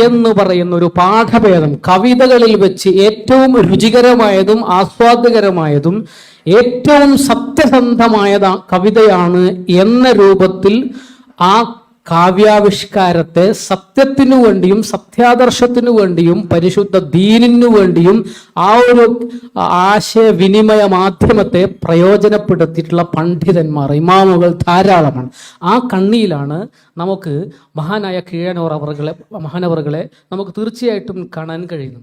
എന്ന് പറയുന്ന ഒരു പാഠഭേദം കവിതകളിൽ വെച്ച് ഏറ്റവും രുചികരമായതും ആസ്വാദ്യകരമായതും ഏറ്റവും സത്യസന്ധമായ കവിതയാണ് എന്ന രൂപത്തിൽ ആ കാവ്യാവിഷ്കാരത്തെ സത്യത്തിനു വേണ്ടിയും സത്യാദർശത്തിനു വേണ്ടിയും പരിശുദ്ധ ദീനിനു വേണ്ടിയും ആ ഒരു ആശയവിനിമയ മാധ്യമത്തെ പ്രയോജനപ്പെടുത്തിയിട്ടുള്ള പണ്ഡിതന്മാർ ഇമാമുകൾ ധാരാളമാണ്. ആ കണ്ണിയിലാണ് നമുക്ക് മഹാനായ കീഴനോർ അവറുകളെ മഹാനവറുകളെ നമുക്ക് തീർച്ചയായിട്ടും കാണാൻ കഴിയുന്നു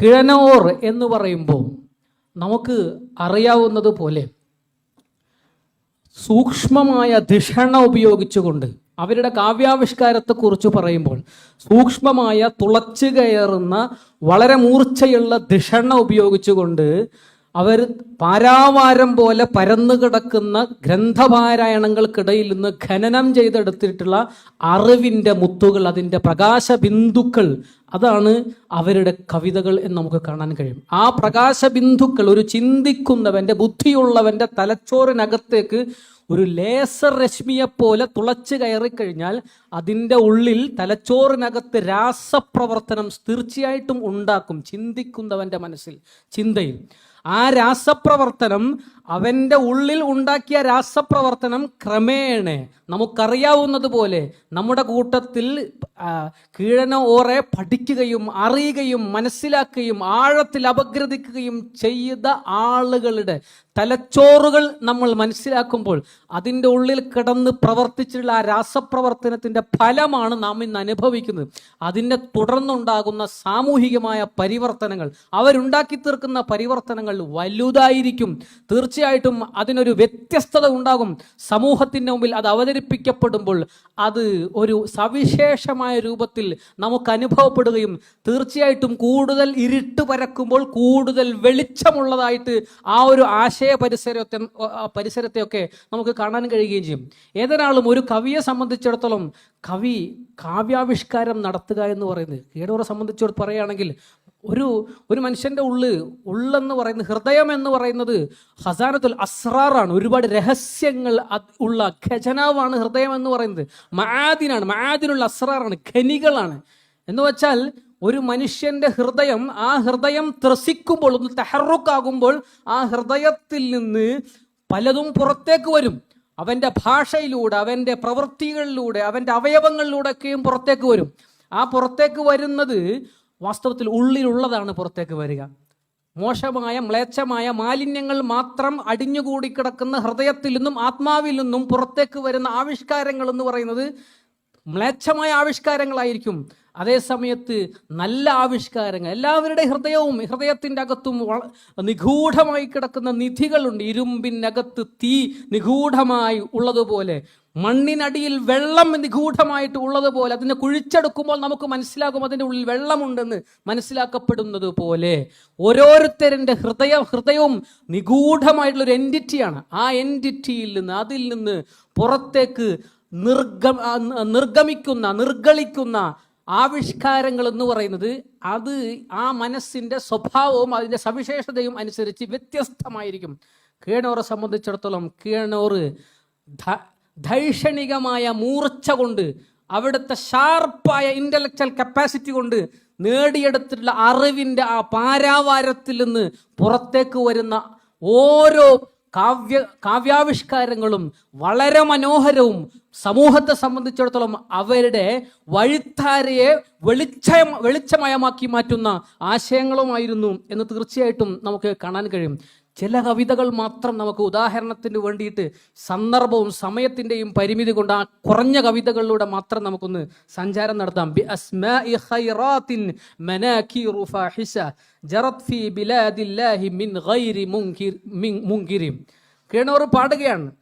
കിഴനോർ എന്ന് പറയുമ്പോൾ നമുക്ക് അറിയാവുന്നത് പോലെ സൂക്ഷ്മമായ ധിഷണ ഉപയോഗിച്ചുകൊണ്ട് അവരുടെ കാവ്യാവിഷ്കാരത്തെക്കുറിച്ച് പറയുമ്പോൾ സൂക്ഷ്മമായ തുളച്ചു കയറുന്ന വളരെ മൂർച്ചയുള്ള ധിഷണ ഉപയോഗിച്ചുകൊണ്ട് അവർ പാരാവാരം പോലെ പരന്നു കിടക്കുന്ന ഗ്രന്ഥപാരായണങ്ങൾക്കിടയിൽ നിന്ന് ഖനനം ചെയ്തെടുത്തിട്ടുള്ള അറിവിന്റെ മുത്തുകൾ അതിന്റെ പ്രകാശ ബിന്ദുക്കൾ അതാണ് അവരുടെ കവിതകൾ എന്ന് നമുക്ക് കാണാൻ കഴിയും. ആ പ്രകാശ ബിന്ദുക്കൾ ഒരു ചിന്തിക്കുന്നവന്റെ ബുദ്ധിയുള്ളവന്റെ തലച്ചോറിനകത്തേക്ക് ഒരു ലേസർ രശ്മിയെപ്പോലെ തുളച്ചു കയറിക്കഴിഞ്ഞാൽ അതിന്റെ ഉള്ളിൽ തലച്ചോറിനകത്ത് രാസപ്രവർത്തനം തീർച്ചയായിട്ടും ഉണ്ടാക്കും ചിന്തിക്കുന്നവന്റെ മനസ്സിൽ ചിന്തയിൽ. ആ രാസപ്രവർത്തനം അവന്റെ ഉള്ളിൽ ഉണ്ടാക്കിയ രാസപ്രവർത്തനം ക്രമേണ നമുക്കറിയാവുന്നതുപോലെ നമ്മുടെ കൂട്ടത്തിൽ കീഴന ഓറെ പഠിക്കുകയും അറിയുകയും മനസ്സിലാക്കുകയും ആഴത്തിൽ അപഗ്രഥിക്കുകയും ചെയ്ത ആളുകളുടെ തലച്ചോറുകൾ നമ്മൾ മനസ്സിലാക്കുമ്പോൾ അതിന്റെ ഉള്ളിൽ കിടന്ന് പ്രവർത്തിച്ചിട്ടുള്ള ആ രാസപ്രവർത്തനത്തിന്റെ ഫലമാണ് നാം ഇന്ന് അനുഭവിക്കുന്നത്. അതിന്റെ തുടർന്നുണ്ടാകുന്ന സാമൂഹികമായ പരിവർത്തനങ്ങൾ അവരുണ്ടാക്കി തീർക്കുന്ന പരിവർത്തനങ്ങൾ വലുതായിരിക്കും. തീർച്ചയായിട്ടും അതിനൊരു വ്യത്യസ്തത ഉണ്ടാകും. സമൂഹത്തിന്റെ മുമ്പിൽ അത് അവതരിപ്പിക്കപ്പെടുമ്പോൾ അത് ഒരു സവിശേഷമായ രൂപത്തിൽ നമുക്ക് അനുഭവപ്പെടുകയും തീർച്ചയായിട്ടും കൂടുതൽ ഇരുട്ട് പരക്കുമ്പോൾ കൂടുതൽ വെളിച്ചമുള്ളതായിട്ട് ആ ഒരു ആശയ പരിസരത്തെ ആ പരിസരത്തെയൊക്കെ നമുക്ക് കാണാൻ കഴിയുകയും ചെയ്യും. ഏതൊരാളും ഒരു കവിയെ സംബന്ധിച്ചിടത്തോളം കവി കാവ്യാവിഷ്കാരം നടത്തുക എന്ന് പറയുന്നത് കീടോറെ സംബന്ധിച്ചോട് പറയുകയാണെങ്കിൽ ഒരു ഒരു മനുഷ്യന്റെ ഉള്ള് ഉള്ളെന്ന് പറയുന്നത് ഹൃദയം എന്ന് പറയുന്നത് ഹസാനത്തുൽ അസ്രാറാണ്. ഒരുപാട് രഹസ്യങ്ങൾ ഉള്ള ഖജനാവാണ് ഹൃദയം എന്ന് പറയുന്നത്. മാദിനാണ് മാദിനുള്ള അസ്രാറാണ് ഖനികളാണ്. എന്ന് വെച്ചാൽ ഒരു മനുഷ്യന്റെ ഹൃദയം ആ ഹൃദയം ത്രസിക്കുമ്പോൾ ഒന്ന് തെഹറുക്കാകുമ്പോൾ ആ ഹൃദയത്തിൽ നിന്ന് പലതും പുറത്തേക്ക് വരും. അവന്റെ ഭാഷയിലൂടെ അവന്റെ പ്രവൃത്തികളിലൂടെ അവന്റെ അവയവങ്ങളിലൂടെയൊക്കെയും പുറത്തേക്ക് വരും. ആ പുറത്തേക്ക് വരുന്നത് വാസ്തവത്തിൽ ഉള്ളിലുള്ളതാണ് പുറത്തേക്ക് വരിക. മോശമായ മ്ലേച്ഛമായ മാലിന്യങ്ങൾ മാത്രം അടിഞ്ഞുകൂടി കിടക്കുന്ന ഹൃദയത്തിൽ നിന്നും ആത്മാവിൽ നിന്നും പുറത്തേക്ക് വരുന്ന ആവിഷ്കാരങ്ങൾ എന്ന് പറയുന്നത് മ്ലേച്ഛമായ ആവിഷ്കാരങ്ങളായിരിക്കും. അതേ സമയത്ത് നല്ല ആവിഷ്കാരങ്ങൾ എല്ലാവരുടെ ഹൃദയവും ഹൃദയത്തിന്റെ അകത്തും നിഗൂഢമായി കിടക്കുന്ന നിധികളുണ്ട്. ഇരുമ്പിനകത്ത് തീ നിഗൂഢമായി ഉള്ളതുപോലെ മണ്ണിനടിയിൽ വെള്ളം നിഗൂഢമായിട്ട് ഉള്ളതുപോലെ അതിനെ കുഴിച്ചെടുക്കുമ്പോൾ നമുക്ക് മനസ്സിലാകും അതിന്റെ ഉള്ളിൽ വെള്ളമുണ്ടെന്ന് മനസ്സിലാക്കപ്പെടുന്നത് പോലെ ഓരോരുത്തരുടെ ഹൃദയ ഹൃദയവും നിഗൂഢമായിട്ടുള്ളൊരു എന്റിറ്റിയാണ് ആ എന്റിറ്റിയിൽ നിന്ന് അതിൽ നിന്ന് പുറത്തേക്ക് നിർഗ നിർഗമിക്കുന്ന നിർഗളിക്കുന്ന ആവിഷ്കാരങ്ങൾ എന്ന് പറയുന്നത് അത് ആ മനസ്സിന്റെ സ്വഭാവവും അതിന്റെ സവിശേഷതയും അനുസരിച്ച് വ്യത്യസ്തമായിരിക്കും. കീണോറെ സംബന്ധിച്ചിടത്തോളം ധ- ധൈഷണികമായ മൂർച്ച കൊണ്ട് അവിടുത്തെ ഷാർപ്പായ ഇന്റലക്ച്വൽ കപ്പാസിറ്റി കൊണ്ട് നേടിയെടുത്തിട്ടുള്ള അറിവിന്റെ ആ പാരാവാരത്തിൽ നിന്ന് പുറത്തേക്ക് വരുന്ന ഓരോ കാവ്യ കാവ്യാവിഷ്കാരങ്ങളും വളരെ മനോഹരവും സമൂഹത്തെ സംബന്ധിച്ചിടത്തോളം അവരുടെ വഴിത്താരയെ വെളിച്ചം വെളിച്ചമയമാക്കി മാറ്റുന്ന ആശയങ്ങളുമായിരുന്നു എന്ന് തീർച്ചയായിട്ടും നമുക്ക് കാണാൻ കഴിയും. ചില കവിതകൾ മാത്രം നമുക്ക് ഉദാഹരണത്തിന് വേണ്ടിയിട്ട് സന്ദർഭവും സമയത്തിന്റെയും പരിമിതി കൊണ്ട് ആ കുറഞ്ഞ കവിതകളിലൂടെ മാത്രം നമുക്കൊന്ന് സഞ്ചാരം നടത്താം. മുൻകിരിം. പാടുകയാണ്.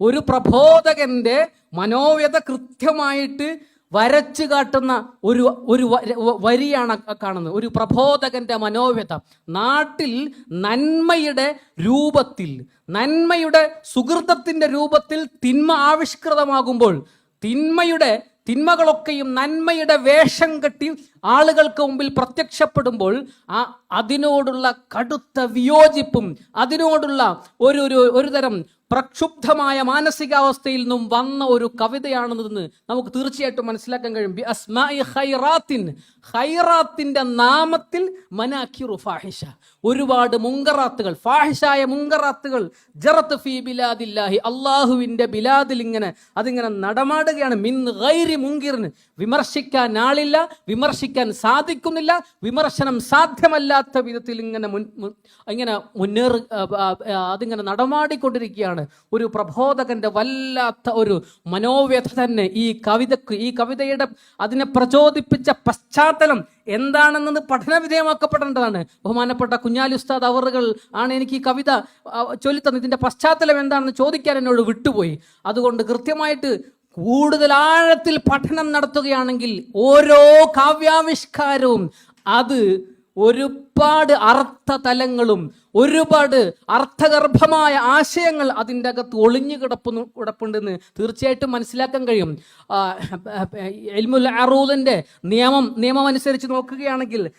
ഒരു പ്രബോധകന്റെ മനോവ്യത കൃത്യമായിട്ട് വരച്ചു കാട്ടുന്ന ഒരു ഒരു വരിയാണ് കാണുന്നത്. ഒരു പ്രബോധകന്റെ മനോവ്യത. നാട്ടിൽ നന്മയുടെ രൂപത്തിൽ നന്മയുടെ സുഹൃത്തത്തിന്റെ രൂപത്തിൽ തിന്മ ആവിഷ്കൃതമാകുമ്പോൾ തിന്മയുടെ തിന്മകളൊക്കെയും നന്മയുടെ വേഷം കെട്ടി ആളുകൾക്ക് മുമ്പിൽ പ്രത്യക്ഷപ്പെടുമ്പോൾ ആ അതിനോടുള്ള കടുത്ത വിയോജിപ്പും അതിനോടുള്ള ഒരു ഒരു ഒരു തരം പ്രക്ഷുബ്ധമായ മാനസികാവസ്ഥയിൽ നിന്നും വന്ന ഒരു കവിതയാണെന്ന് നമുക്ക് തീർച്ചയായിട്ടും മനസ്സിലാക്കാൻ കഴിയും. ബി അസ്മാഇ ഖൈറാത്തിൻ. ഖൈറാത്തിന്റെ നാമത്തിൽ മനാഖിറു ഫാഹിഷ. ഒരുപാട് മുങ്കറാത്തുകൾ ഫാഹിഷായ മുങ്കറാത്തുകൾ ജറത്ത് ഫി ബിലാദില്ലാഹി. അള്ളാഹുവിന്റെ ബിലാദിൽ ഇങ്ങനെ അതിങ്ങനെ നടമാടുകയാണ്. മിൻ ഗൈരി മുങ്കിറിന് വിമർശിക്കാൻ ആളില്ല വിമർശിക്കാൻ സാധിക്കുന്നില്ല വിമർശനം സാധ്യമല്ലാത്ത വിധത്തിൽ ഇങ്ങനെ മുൻ ഇങ്ങനെ മുന്നേറി അതിങ്ങനെ നടമാടിക്കൊണ്ടിരിക്കുകയാണ്. ഒരു പ്രബോധകന്റെ വല്ലാത്ത ഒരു മനോവ്യഥ തന്നെ ഈ കവിതക്ക് ഈ കവിതയുടെ അതിനെ പ്രചോദിപ്പിച്ച പശ്ചാത്തലം എന്താണെന്നത് പഠന വിധേയമാക്കപ്പെടേണ്ടതാണ് ബഹുമാനപ്പെട്ട കുഞ്ഞാലി ഉസ്താദ് അവറുകൾ ആണ് എനിക്ക് ഈ കവിത ചൊല്ലിത്തന്നത്. ഇതിന്റെ പശ്ചാത്തലം എന്താണെന്ന് ചോദിക്കാൻ എന്നോട് വിട്ടുപോയി. അതുകൊണ്ട് കൃത്യമായിട്ട് കൂടുതൽ ആഴത്തിൽ പഠനം നടത്തുകയാണെങ്കിൽ ഓരോ കാവ്യാവിഷ്കാരവും അത് ഒരുപാട് അർത്ഥതലങ്ങളും ഒരുപാട് അർത്ഥഗർഭമായ ആശയങ്ങൾ അതിന്റെ അകത്ത് ഒളിഞ്ഞു കിടപ്പുന്നു കിടപ്പുണ്ടെന്ന് തീർച്ചയായിട്ടും മനസ്സിലാക്കാൻ കഴിയും. എൽമുൽ അറൂദിന്റെ നിയമം നിയമം അനുസരിച്ച് നോക്കുകയാണെങ്കിൽ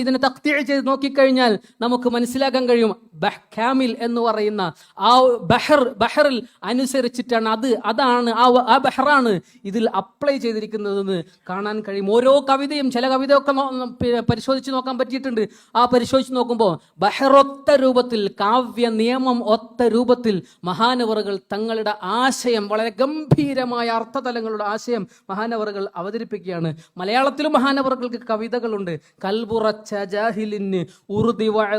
ഇതിനെ തഖ്തീ ചെയ്ത് നോക്കിക്കഴിഞ്ഞാൽ നമുക്ക് മനസ്സിലാക്കാൻ കഴിയും. ബഹ്കാമിൽ എന്ന് പറയുന്ന ആ ബഹർ ബഹറിൽ അനുസരിച്ചിട്ടാണ് അത് അതാണ് ആ ആ ബഹറാണ് ഇതിൽ അപ്ലൈ ചെയ്തിരിക്കുന്നതെന്ന് കാണാൻ കഴിയും. ഓരോ കവിതയും ചില കവിതയൊക്കെ പരിശോധിച്ച് നോക്കാൻ പറ്റിയിട്ടുണ്ട്. ആ പരിശോധിച്ച് നോക്കുമ്പോൾ ബഹറൊത്ത രൂപത്തിൽ കാവ്യ നിയമം ഒത്ത രൂപത്തിൽ മഹാനവറുകൾ തങ്ങളുടെ ആശയം വളരെ ഗംഭീരമായ അർത്ഥതലങ്ങളുടെ ആശയം മഹാനവറുകൾ അവതരിപ്പിക്കുകയാണ്. മലയാളത്തിലും മഹാനവറുകൾക്ക് കവിതകളുണ്ട്. കൽബുറച്ച ജാഹിലിന് ഏൽ-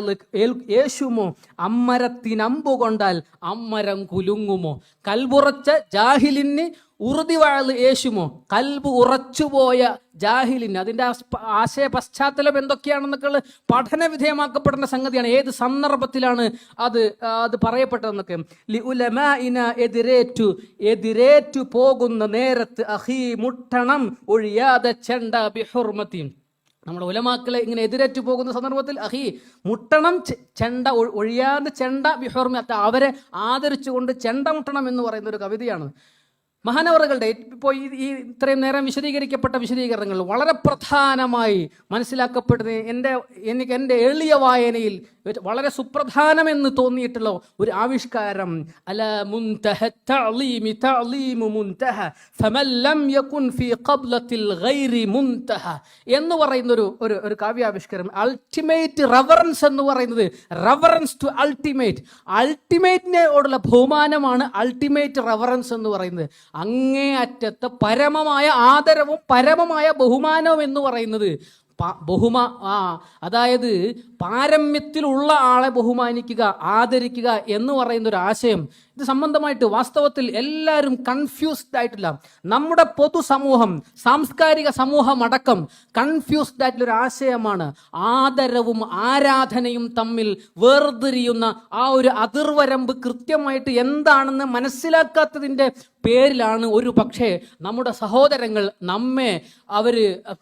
യേശുമോ? അമ്മരത്തിനമ്പു കൊണ്ടാൽ അമ്മരം കുലുങ്ങുമോ? കൽബുറച്ച ജാഹിലിന് ഉറുതി വാഴ് യേശുമോ? കൽബ് ഉറച്ചുപോയ ജാഹിലിന്. അതിന്റെ ആശയ പശ്ചാത്തലം എന്തൊക്കെയാണെന്നൊക്കെ പഠന വിധേയമാക്കപ്പെടേണ്ട സംഗതിയാണ്. ഏത് സന്ദർഭത്തിലാണ് അത് അത് പറയപ്പെട്ടതെന്നൊക്കെ. ലി ഉലമാഇന എതിരേറ്റു എതിരേറ്റു പോകുന്ന നേരത്ത് അഹീ മുട്ടണം ഒഴിയാതെ ചെണ്ട ബിഹുർമത്തിയും നമ്മുടെ ഉലമാക്കളെ ഇങ്ങനെ എതിരേറ്റു പോകുന്ന സന്ദർഭത്തിൽ അഹി മുട്ടണം ചെണ്ട ഒഴിയാതെ ചെണ്ട ബിഹോർമ അവരെ ആദരിച്ചുകൊണ്ട് ചെണ്ട മുട്ടണം എന്ന് പറയുന്ന ഒരു കവിതയാണ്. മഹാനവറുകളുടെ ഇപ്പോൾ ഈ ഇത്രയും നേരം വിശദീകരിക്കപ്പെട്ട വിശദീകരണങ്ങൾ വളരെ പ്രധാനമായി മനസ്സിലാക്കപ്പെടുന്ന എന്റെ എനിക്ക് എന്റെ എളിയ വായനയിൽ വളരെ സുപ്രധാനമെന്ന് തോന്നിയിട്ടുള്ള ഒരു ആവിഷ്കാരം. അല മുൻതഹ തഅലീമി തഅലീമു യകുൻ ഫീ ഗൈരി എന്ന് പറയുന്ന ഒരു ഒരു ഒരു കാവ്യാവിഷ്കാരം അൾട്ടിമേറ്റ് റവറൻസ് എന്ന് പറയുന്നത് റവറൻസ് ടു അൾട്ടിമേറ്റ്. അൾട്ടിമേറ്റിനോടുള്ള ബഹുമാനമാണ് അൾട്ടിമേറ്റ് റവറൻസ് എന്ന് പറയുന്നത്. അങ്ങേ അറ്റത്ത് പരമമായ ആദരവും പരമമായ ബഹുമാനവും എന്ന് പറയുന്നത് ബഹുമാ ആ അതായത് പാരമ്യത്തിലുള്ള ആളെ ബഹുമാനിക്കുക ആദരിക്കുക എന്ന് പറയുന്ന ഒരു ആശയം ഇത് സംബന്ധമായിട്ട് വാസ്തവത്തിൽ എല്ലാവരും കൺഫ്യൂസ്ഡ് ആയിട്ടില്ല. നമ്മുടെ പൊതുസമൂഹം സാംസ്കാരിക സമൂഹം അടക്കം കൺഫ്യൂസ്ഡ് ആയിട്ടുള്ള ഒരു ആശയമാണ്. ആദരവും ആരാധനയും തമ്മിൽ വേർതിരിയുന്ന ആ ഒരു അതിർവരമ്പ് കൃത്യമായിട്ട് എന്താണെന്ന് മനസ്സിലാക്കാത്തതിന്റെ പേരിലാണ് ഒരു പക്ഷേ നമ്മുടെ സഹോദരങ്ങൾ നമ്മെ അവർ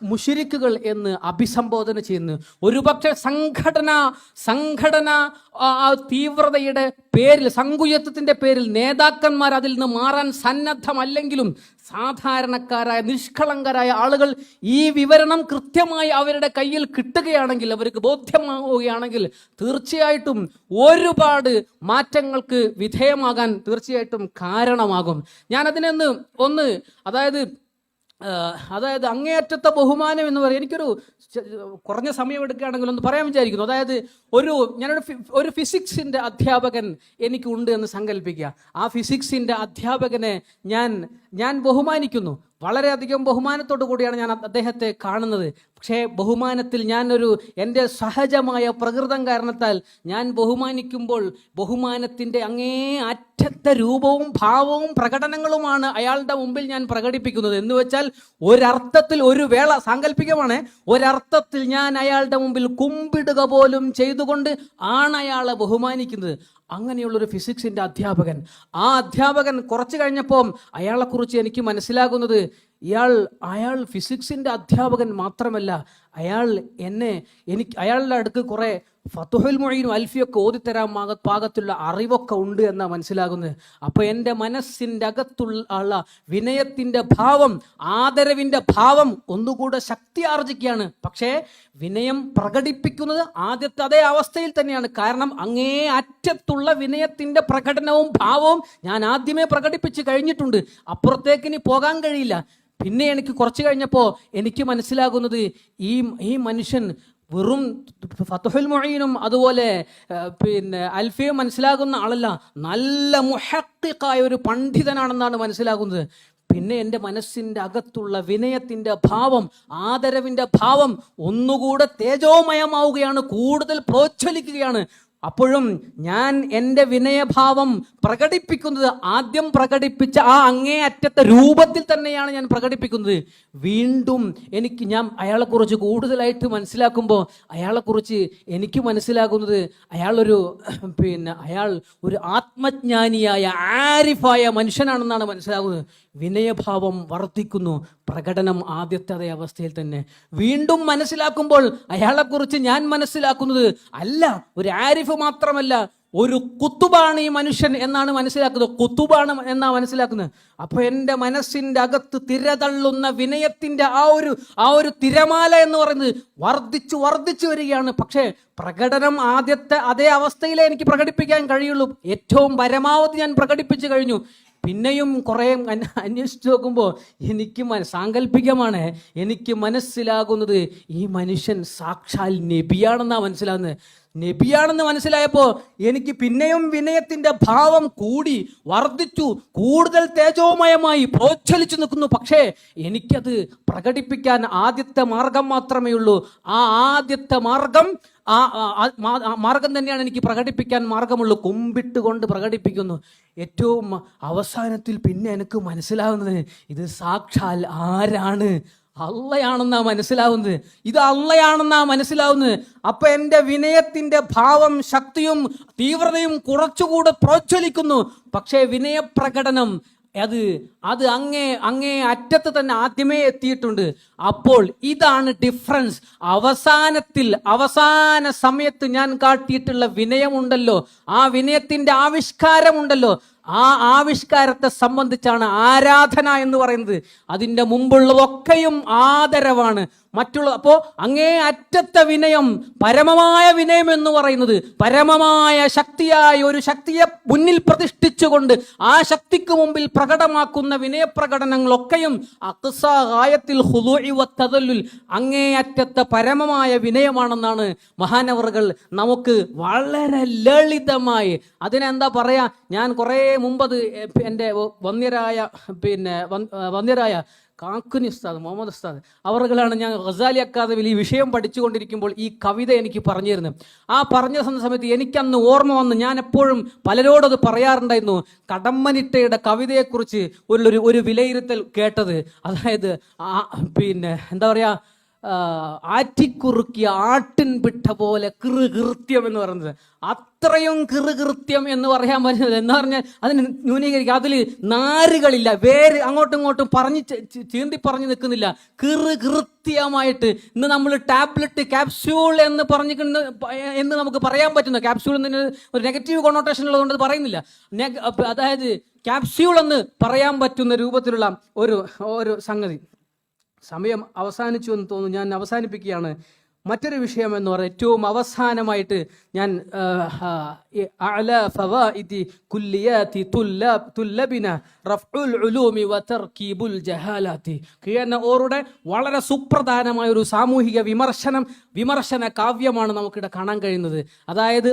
മുഷിരിക്കുകൾ എന്ന് അഭിസംബോധന ചെയ്യുന്നു. ഒരുപക്ഷെ സംഘടന സംഘടന തീവ്രതയുടെ പേരിൽ സങ്കുചത്വത്തിന്റെ പേരിൽ നേതാക്കന്മാർ അതിൽ നിന്ന് മാറാൻ സന്നദ്ധമല്ലെങ്കിലും സാധാരണക്കാരായ നിഷ്കളങ്കരായ ആളുകൾ ഈ വിവരണം കൃത്യമായി അവരുടെ കയ്യിൽ കിട്ടുകയാണെങ്കിൽ അവർക്ക് ബോധ്യമാവുകയാണെങ്കിൽ തീർച്ചയായിട്ടും ഒരുപാട് മാറ്റങ്ങൾക്ക് വിധേയമാകാൻ തീർച്ചയായിട്ടും കാരണമാകും. ഞാൻ ഒന്ന് അതായത് അതായത് അങ്ങേയറ്റത്തെ ബഹുമാനം എന്ന് പറയും എനിക്കൊരു കുറഞ്ഞ സമയം എടുക്കുകയാണെങ്കിൽ ഒന്ന് പറയാൻ വിചാരിക്കുന്നു. അതായത് ഒരു ഞാനൊരു ഒരു ഫിസിക്സിന്റെ അധ്യാപകൻ എനിക്കുണ്ട് എന്ന് സങ്കല്പിക്കുക. ആ ഫിസിക്സിന്റെ അധ്യാപകനെ ഞാൻ ഞാൻ ബഹുമാനിക്കുന്നു. വളരെയധികം ബഹുമാനത്തോടു കൂടിയാണ് ഞാൻ അദ്ദേഹത്തെ കാണുന്നത്. പക്ഷേ ബഹുമാനത്തിൽ ഞാനൊരു എന്റെ സഹജമായ പ്രകൃതം കാരണത്താൽ ഞാൻ ബഹുമാനിക്കുമ്പോൾ ബഹുമാനത്തിന്റെ അങ്ങേ അറ്റത്തെ രൂപവും ഭാവവും പ്രകടനങ്ങളുമാണ് അയാളുടെ മുമ്പിൽ ഞാൻ പ്രകടിപ്പിക്കുന്നത്. എന്ന് വെച്ചാൽ ഒരർത്ഥത്തിൽ ഒരു വേള സാങ്കല്പികമാണ്. ഒരർത്ഥത്തിൽ ഞാൻ അയാളുടെ മുമ്പിൽ കുമ്പിടുക പോലും ചെയ്തുകൊണ്ട് ആണ് അയാളെ ബഹുമാനിക്കുന്നത്. അങ്ങനെയുള്ളൊരു ഫിസിക്സിന്റെ അധ്യാപകൻ. ആ അധ്യാപകൻ കുറച്ച് കഴിഞ്ഞപ്പോൾ അയാളെക്കുറിച്ച് എനിക്ക് മനസ്സിലാകുന്നത് ഇയാൾ അയാൾ ഫിസിക്സിന്റെ അധ്യാപകൻ മാത്രമല്ല അയാൾ എന്നെ എനിക്ക് അയാളുടെ അടുക്ക് കുറേ ഫത്തുഹുൽ മൊയ്നും അൽഫിയൊക്കെ ഓതിത്തരാൻ പാക- പാകത്തുള്ള അറിവൊക്കെ ഉണ്ട് എന്നാ മനസ്സിലാകുന്നത്. അപ്പൊ എന്റെ മനസ്സിന്റെ അകത്തുള്ള വിനയത്തിന്റെ ഭാവം ആദരവിന്റെ ഭാവം ഒന്നുകൂടെ ശക്തി ആർജിക്കുകയാണ്. പക്ഷേ വിനയം പ്രകടിപ്പിക്കുന്നത് ആദ്യത്തെ അതേ അവസ്ഥയിൽ തന്നെയാണ്. കാരണം അങ്ങേ അറ്റത്തുള്ള വിനയത്തിന്റെ പ്രകടനവും ഭാവവും ഞാൻ ആദ്യമേ പ്രകടിപ്പിച്ച് കഴിഞ്ഞിട്ടുണ്ട്. അപ്പുറത്തേക്ക് ഇനി പോകാൻ കഴിയില്ല. പിന്നെ എനിക്ക് കുറച്ച് കഴിഞ്ഞപ്പോൾ എനിക്ക് മനസ്സിലാകുന്നത് ഈ ഈ മനുഷ്യൻ വെറും ഫത്തുഹുൽ മൊഴീനും അതുപോലെ പിന്നെ അൽഫയും മനസ്സിലാകുന്ന ആളല്ല നല്ല മുഹക്കിക്കായ ഒരു പണ്ഡിതനാണെന്നാണ് മനസ്സിലാകുന്നത്. പിന്നെ എന്റെ മനസ്സിന്റെ അകത്തുള്ള വിനയത്തിന്റെ ഭാവം ആദരവിന്റെ ഭാവം ഒന്നുകൂടെ തേജോമയമാവുകയാണ് കൂടുതൽ പ്രോജ്വലിക്കുകയാണ്. അപ്പോഴും ഞാൻ എന്റെ വിനയഭാവം പ്രകടിപ്പിക്കുന്നത് ആദ്യം പ്രകടിപ്പിച്ച ആ അങ്ങേ അറ്റത്തെ രൂപത്തിൽ തന്നെയാണ് ഞാൻ പ്രകടിപ്പിക്കുന്നത്. വീണ്ടും എനിക്ക് ഞാൻ അയാളെക്കുറിച്ച് കൂടുതലായിട്ട് മനസ്സിലാക്കുമ്പോൾ അയാളെക്കുറിച്ച് എനിക്ക് മനസ്സിലാകുന്നത് അയാളൊരു പിന്നെ അയാൾ ഒരു ആത്മജ്ഞാനിയായ ആരിഫായ മനുഷ്യനാണെന്നാണ് മനസ്സിലാകുന്നത്. വിനയഭാവം വർദ്ധിക്കുന്നു. പ്രകടനം ആദ്യത്തെ അവസ്ഥയിൽ തന്നെ. വീണ്ടും മനസ്സിലാക്കുമ്പോൾ അയാളെക്കുറിച്ച് ഞാൻ മനസ്സിലാക്കുന്നത് അല്ല ഒരു ആരിഫ് മാത്രമല്ല ഒരു കുത്തുബാണ് ഈ മനുഷ്യൻ എന്നാണ് മനസ്സിലാക്കുന്നത്. കുത്തുബാണ് എന്നാ മനസ്സിലാക്കുന്നത്? അപ്പൊ എന്റെ മനസ്സിന്റെ അകത്ത് തിരതള്ളുന്ന വിനയത്തിന്റെ ആ ഒരു ആ ഒരു തിരമാല എന്ന് പറയുന്നത് വർദ്ധിച്ചു വർദ്ധിച്ചു വരികയാണ്. പക്ഷേ പ്രകടനം ആദ്യത്തെ അതേ അവസ്ഥയിലേ എനിക്ക് പ്രകടിപ്പിക്കാൻ കഴിയുള്ളൂ. ഏറ്റവും പരമാവധി ഞാൻ പ്രകടിപ്പിച്ചു കഴിഞ്ഞു. പിന്നെയും കുറേ അന്വേഷിച്ചു നോക്കുമ്പോൾ എനിക്ക് സാങ്കല്പികമാണ് എനിക്ക് മനസ്സിലാകുന്നത് ഈ മനുഷ്യൻ സാക്ഷാൽ നബിയാണെന്നാണ് മനസ്സിലാകുന്നത്. നബിയാണെന്ന് മനസ്സിലായപ്പോൾ എനിക്ക് പിന്നെയും വിനയത്തിന്റെ ഭാവം കൂടി വർദ്ധിച്ചു കൂടുതൽ തേജോമയമായി പ്രോജ്വലിച്ചു നിൽക്കുന്നു. പക്ഷേ എനിക്കത് പ്രകടിപ്പിക്കാൻ ആദ്യത്തെ മാർഗം മാത്രമേ ഉള്ളൂ. ആ ആദ്യത്തെ മാർഗം ആ മാർഗം തന്നെയാണ് എനിക്ക് പ്രകടിപ്പിക്കാൻ മാർഗമുള്ളൂ. കുമ്പിട്ട് കൊണ്ട് പ്രകടിപ്പിക്കുന്നു. ഏറ്റവും അവസാനത്തിൽ പിന്നെ എനിക്ക് മനസ്സിലാവുന്നത് ഇത് സാക്ഷാൽ ആരാണ്? അള്ളയാണെന്നാ മനസ്സിലാവുന്നത്. ഇത് അള്ളയാണെന്നാ മനസ്സിലാവുന്നത്. അപ്പൊ എന്റെ വിനയത്തിന്റെ ഭാവം ശക്തിയും തീവ്രതയും കുറച്ചുകൂടെ പ്രോജ്വലിക്കുന്നു. പക്ഷേ വിനയപ്രകടനം അത് അത് അങ്ങേ അങ്ങേ അറ്റത്ത് തന്നെ ആദ്യമേ എത്തിയിട്ടുണ്ട്. അപ്പോൾ ഇതാണ് ഡിഫറൻസ് അവസാനത്തിൽ അവസാന സമയത്ത് ഞാൻ കാട്ടിയിട്ടുള്ള വിനയമുണ്ടല്ലോ. ആ വിനയത്തിന്റെ ആവിഷ്കാരമുണ്ടല്ലോ. ആ ആവിഷ്കാരത്തെ സംബന്ധിച്ചാണ് ആരാധന എന്ന് പറയുന്നത്. അതിന്റെ മുമ്പുള്ളതൊക്കെയും ആദരവാണ്. മറ്റുള്ള അപ്പോൾ അങ്ങേ അറ്റത്തെ വിനയം പരമമായ വിനയം എന്ന് പറയുന്നത് പരമമായ ശക്തിയായ ഒരു ശക്തിയെ മുന്നിൽ പ്രതിഷ്ഠിച്ചുകൊണ്ട് ആ ശക്തിക്ക് മുമ്പിൽ പ്രകടമാക്കുന്ന വിനയപ്രകടനങ്ങളൊക്കെയും അക്സായത്തിൽ തദല്ലുൽ അങ്ങേ അറ്റത്തെ പരമമായ വിനയമാണെന്നാണ് മഹാനവറുകൾ നമുക്ക് വളരെ ലളിതമായി അതിനെന്താ പറയാ? ഞാൻ കുറേ മുമ്പത് എന്റെ വന്യരായ പിന്നെ വന്യരായ കാക്കുനി ഉസ്താദ് മുഹമ്മദ് ഉസ്താദ് അവറുകളാണ് ഞാൻ ഗസാലി അക്കാദമിയിൽ ഈ വിഷയം പഠിച്ചുകൊണ്ടിരിക്കുമ്പോൾ ഈ കവിത എനിക്ക് പറഞ്ഞു തരുന്നത്. ആ പറഞ്ഞ സമയത്ത് എനിക്കന്ന് ഓർമ്മ വന്ന് ഞാൻ എപ്പോഴും പലരോടത് പറയാറുണ്ടായിരുന്നു. കടമ്മനിട്ടയുടെ കവിതയെക്കുറിച്ച് ഒരു ഒരു വിലയിരുത്തൽ കേട്ടത്. അതായത് പിന്നെ എന്താ പറയുക ആറ്റിക്കുറുക്കിയ ആട്ടിൻ പിട്ട പോലെ കൃകൃത്യം എന്ന് പറയുന്നത്. അത്രയും കൃകൃത്യം എന്ന് പറയാൻ പറ്റുന്നത് എന്ന് പറഞ്ഞാൽ അതിന് ന്യൂനീകരിക്കുക. അതിൽ നാരുകളില്ല. വേര് അങ്ങോട്ടും ഇങ്ങോട്ടും പറഞ്ഞ് ചീന്തി പറഞ്ഞു നിൽക്കുന്നില്ല. കൃകൃത്യമായിട്ട് ഇന്ന് നമ്മൾ ടാബ്ലറ്റ് ക്യാപ്സ്യൂൾ എന്ന് പറഞ്ഞിരിക്കുന്ന എന്ന് നമുക്ക് പറയാൻ പറ്റുന്നു ക്യാപ്സ്യൂൾ എന്നതിന് ഒരു നെഗറ്റീവ് കൊണോട്ടേഷൻ ഉള്ളതുകൊണ്ട് പറയുന്നില്ല. അതായത് ക്യാപ്സ്യൂൾ എന്ന് പറയാൻ പറ്റുന്ന രൂപത്തിലുള്ള ഒരു ഒരു സംഗതി. സമയം അവസാനിച്ചു എന്ന് തോന്നുന്നു. ഞാൻ അവസാനിപ്പിക്കുകയാണ്. മറ്റൊരു വിഷയം എന്ന് പറയുന്നത് ഏറ്റവും അവസാനമായിട്ട് ഞാൻ ഓറുടെ വളരെ സുപ്രധാനമായ ഒരു സാമൂഹിക വിമർശനം വിമർശന കാവ്യമാണ് നമുക്കിവിടെ കാണാൻ കഴിയുന്നത്. അതായത്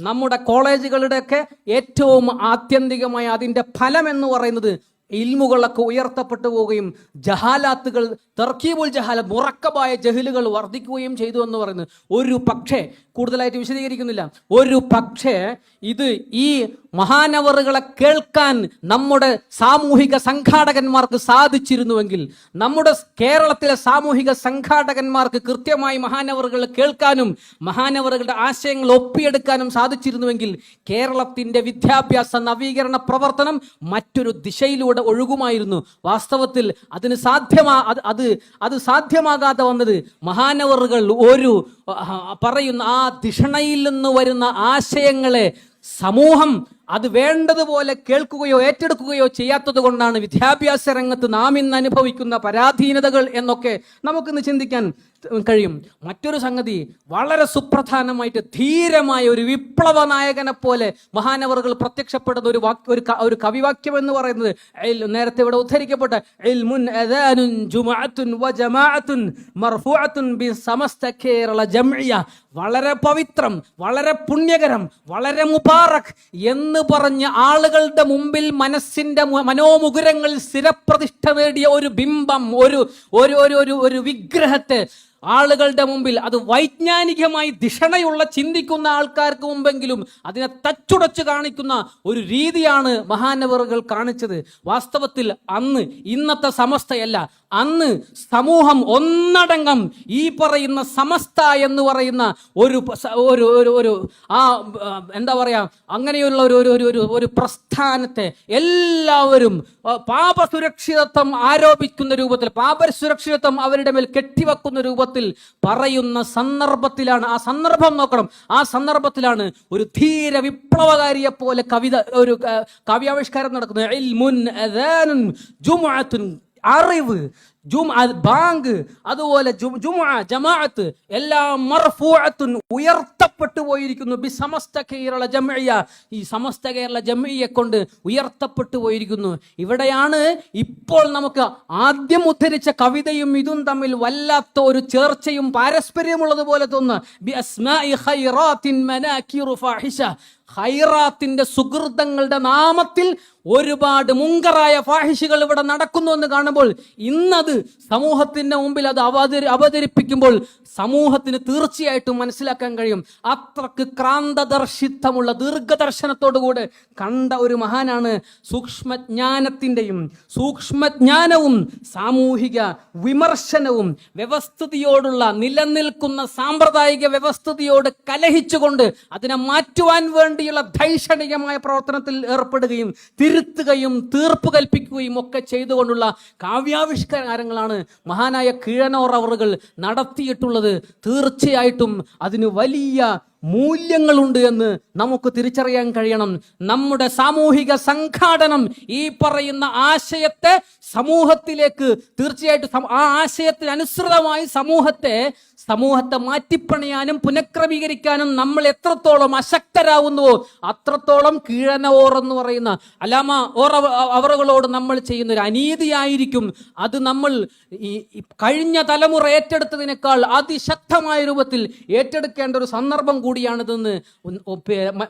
നമ്മുടെ കോളേജുകളുടെയൊക്കെ ഏറ്റവും ആത്യന്തികമായ അതിന്റെ ഫലം എന്ന് പറയുന്നത് ഇൽമുകളൊക്കെ ഉയർത്തപ്പെട്ടു പോവുകയും ജഹാലാത്തുകൾ തർക്കീബുൽ ജഹാല മുറക്കമായ ജഹിലുകൾ വർദ്ധിക്കുകയും ചെയ്തു എന്ന് പറയുന്നത് ഒരു പക്ഷേ കൂടുതലായിട്ട് വിശദീകരിക്കുന്നില്ല. ഒരു പക്ഷേ ഇത് ഈ മഹാനവറുകളെ കേൾക്കാൻ നമ്മുടെ സാമൂഹിക സംഘാടകന്മാർക്ക് സാധിച്ചിരുന്നുവെങ്കിൽ നമ്മുടെ കേരളത്തിലെ സാമൂഹിക സംഘാടകന്മാർക്ക് കൃത്യമായി മഹാനവറുകൾ കേൾക്കാനും മഹാനവറുകളുടെ ആശയങ്ങൾ ഒപ്പിയെടുക്കാനും സാധിച്ചിരുന്നുവെങ്കിൽ കേരളത്തിന്റെ വിദ്യാഭ്യാസ നവീകരണ പ്രവർത്തനം മറ്റൊരു ദിശയിലൂടെ ഒഴുകുമായിരുന്നു. വാസ്തവത്തിൽ അതിന് സാധ്യമാ അത് അത് സാധ്യമാകാതെ വന്നത് മഹാനവറുകൾ ഒരു പറയുന്ന ആ ധിഷണയിൽ നിന്ന് വരുന്ന ആശയങ്ങളെ സമൂഹം അത് വേണ്ടതുപോലെ കേൾക്കുകയോ ഏറ്റെടുക്കുകയോ ചെയ്യാത്തത് കൊണ്ടാണ് വിദ്യാഭ്യാസ രംഗത്ത് നാം ഇന്ന് അനുഭവിക്കുന്ന പരാധീനതകൾ എന്നൊക്കെ നമുക്കിന്ന് ചിന്തിക്കാൻ കഴിയും. മറ്റൊരു സംഗതി വളരെ സുപ്രധാനമായിട്ട് ധീരമായ ഒരു വിപ്ലവ നായകനെ പോലെ മഹാനവറുകൾ പ്രത്യക്ഷപ്പെടുന്ന ഒരു വാക്യ ഒരു ഒരു കവിവാക്യം എന്ന് പറയുന്നത് നേരത്തെ ഇവിടെ ഉദ്ധരിക്കപ്പെട്ട വളരെ പവിത്രം വളരെ പുണ്യകരം വളരെ മുബാറക് എന്ന് പറഞ്ഞ ആളുകളുടെ മുമ്പിൽ മനസ്സിന്റെ മനോമുഗുരങ്ങളിൽ സ്ഥിരപ്രതിഷ്ഠ നേടിയ ഒരു ബിംബം ഒരു ഒരു ഒരു ഒരു വിഗ്രഹത്തെ ആളുകളുടെ മുമ്പിൽ അത് വൈജ്ഞാനികമായി ധിഷണയുള്ള ചിന്തിക്കുന്ന ആൾക്കാർക്ക് മുമ്പെങ്കിലും അതിനെ തച്ചുടച്ച് കാണിക്കുന്ന ഒരു രീതിയാണ് മഹാനവറുകൾ കാണിച്ചത്. വാസ്തവത്തിൽ അന്ന് ഇന്നത്തെ സമസ്തയല്ല അന്ന് സമൂഹം ഒന്നടങ്കം ഈ പറയുന്ന സമസ്ത എന്ന് പറയുന്ന ഒരു ഒരു ഒരു ആ എന്താ പറയാ അങ്ങനെയുള്ള ഒരു ഒരു ഒരു ഒരു പ്രസ്ഥാനത്തെ എല്ലാവരും പാപസുരക്ഷിതത്വം ആരോപിക്കുന്ന രൂപത്തിൽ പാപസുരക്ഷിതത്വം അവരുടെ മേൽ കെട്ടിവെക്കുന്ന രൂപത്തിൽ പറയുന്ന സന്ദർഭത്തിലാണ്. ആ സന്ദർഭം നോക്കണം. ആ സന്ദർഭത്തിലാണ് ഒരു ധീര വിപ്ലവകാരിയെ പോലെ കവിത ഒരു കാവ്യാവിഷ്കാരം നടക്കുന്നത്. അറിവ്. ജും ബാങ്ക് അതുപോലെ ജുമുഅ ജമാഅത്ത് എല്ലാം മർഫൂഅത്തുൻ ഉയർത്തപ്പെട്ടു പോയിരിക്കുന്നു. ബി സമസ്ത കേരള ജംഇയ ഈ സമസ്ത കേരള ജംഇയെ കൊണ്ട് ഉയർത്തപ്പെട്ടു പോയിരിക്കുന്നു. ഇവിടെയാണ് ഇപ്പോൾ നമുക്ക് ആദ്യം ഉദ്ധരിച്ച കവിതയും ഇതും തമ്മിൽ വല്ലാത്ത ഒരു ചേർച്ചയും പാരസ്പര്യമുള്ളതുപോലെ തോന്നുന്നു. ഹൈറാത്തിന്റെ സുഹൃതങ്ങളുടെ നാമത്തിൽ ഒരുപാട് മുങ്കറായ ഫാഹിഷികൾ ഇവിടെ നടക്കുന്നു എന്ന് കാണുമ്പോൾ ഇന്നത് സമൂഹത്തിന്റെ മുമ്പിൽ അത് അവതരി അവതരിപ്പിക്കുമ്പോൾ സമൂഹത്തിന് തീർച്ചയായിട്ടും മനസ്സിലാക്കാൻ കഴിയും. അത്രയ്ക്ക് ക്രാന്തദർശിത്വമുള്ള ദീർഘദർശനത്തോടുകൂടെ കണ്ട ഒരു മഹാനാണ് സൂക്ഷ്മജ്ഞാനത്തിന്റെയും സൂക്ഷ്മജ്ഞാനവും സാമൂഹിക വിമർശനവും വ്യവസ്ഥിതിയോടുള്ള നിലനിൽക്കുന്ന സാമ്പ്രദായിക വ്യവസ്ഥിതിയോട് കലഹിച്ചുകൊണ്ട് അതിനെ മാറ്റുവാൻ വേണ്ടിയുള്ള ധൈഷണികമായ പ്രവർത്തനത്തിൽ ഏർപ്പെടുകയും തിരുത്തുകയും തീർപ്പ് കൽപ്പിക്കുകയും ഒക്കെ ചെയ്തുകൊണ്ടുള്ള കാവ്യാവിഷ്കാരങ്ങളാണ് മഹാനായ കിഴനോർ നടത്തിയിട്ടുള്ളത്. തീർച്ചയായിട്ടും അതിന് വലിയ മൂല്യങ്ങളുണ്ട് എന്ന് നമുക്ക് തിരിച്ചറിയാൻ കഴിയണം. നമ്മുടെ സാമൂഹിക സംഘാടനം ഈ പറയുന്ന ആശയത്തെ സമൂഹത്തിലേക്ക് തീർച്ചയായിട്ടും ആ ആശയത്തിന് അനുസൃതമായി സമൂഹത്തെ സമൂഹത്തെ മാറ്റിപ്പണിയാനും പുനഃക്രമീകരിക്കാനും നമ്മൾ എത്രത്തോളം അശക്തരാകുന്നുവോ അത്രത്തോളം കീഴനോർ എന്ന് പറയുന്ന അലാമ ഓർ അവ- അവറുകളോട് നമ്മൾ ചെയ്യുന്ന ഒരു അനീതിയായിരിക്കും. അത് നമ്മൾ ഈ കഴിഞ്ഞ തലമുറ ഏറ്റെടുത്തതിനേക്കാൾ അതിശക്തമായ രൂപത്തിൽ ഏറ്റെടുക്കേണ്ട ഒരു സന്ദർഭം കൂടിയാണിതെന്ന്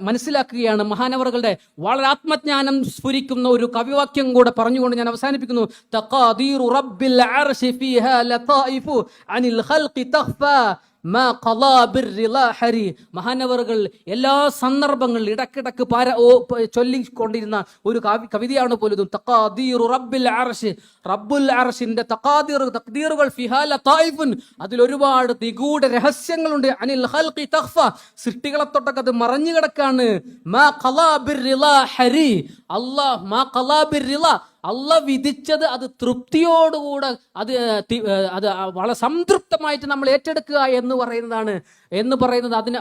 മനസ്സിലാക്കുകയാണ് മഹാനവറുകളുടെ വളരെ ആത്മജ്ഞാനം സ്ഫുരിക്കുന്ന ഒരു കവിവാക്യം കൂടെ പറഞ്ഞുകൊണ്ട് ഞാൻ അവസാനിപ്പിക്കുന്നു. തഖാദീറു റബ്ബിൽ അർശി ഫീഹാ ലതായിഫു അനിൽ ഖൽഖി തഖ്ഫാ. മഹാനവറുകൾ എല്ലാ സന്ദർഭങ്ങളിൽ ഇടക്കിടക്ക് പാര ഓ ചൊല്ലിക്കൊണ്ടിരുന്ന ഒരു കവി കവിതയാണ് പോലും തഖാദീറു റബ്ബിൽ അർശ്. റബ്ബുൽ അർശിന്റെ തഖാദീർ തഖ്ദീറുകൾ ഫിഹാല തായിഫുൻ. അതിൽ ഒരുപാട് നിഗൂഢ രഹസ്യങ്ങളുണ്ട്. അനിൽ ഖൽഖി തഖ്ഫ. സൃഷ്ടികളെ തൊട്ടൊക്കെ അത് മറഞ്ഞു കിടക്കാണ്. മാ ഖലാ ബിർറിളാ ഹരി. അല്ലാഹ് മാ കലാബിറില അള്ള വിധിച്ചത് അത് തൃപ്തിയോടുകൂടെ അത് അത് വളരെ സംതൃപ്തമായിട്ട് നമ്മൾ ഏറ്റെടുക്കുക എന്ന് പറയുന്നതാണ് എന്ന് പറയുന്നത് അതിന്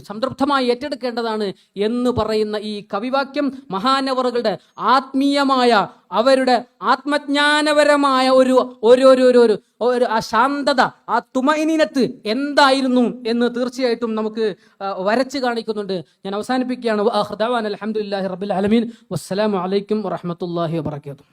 സംതൃപ്തമായി ഏറ്റെടുക്കേണ്ടതാണ് എന്ന് പറയുന്ന ഈ കവിവാക്യം മഹാനവറുകളുടെ ആത്മീയമായ അവരുടെ ആത്മജ്ഞാനപരമായ ഒരു ഒരു ഒരു ഒരു ഒരു ഒരു ആ ശാന്തത ആ തുമൈനീനത്ത് എന്തായിരുന്നു എന്ന് തീർച്ചയായിട്ടും നമുക്ക് വരച്ച് കാണിക്കുന്നുണ്ട്. ഞാൻ അവസാനിപ്പിക്കുകയാണ്. അലഹമുല്ലാഹി റബുൽ അലമീൻ വസ്സലാമലൈക്കും വറഹമത്തല്ലാഹി വാബർക്കാത്തു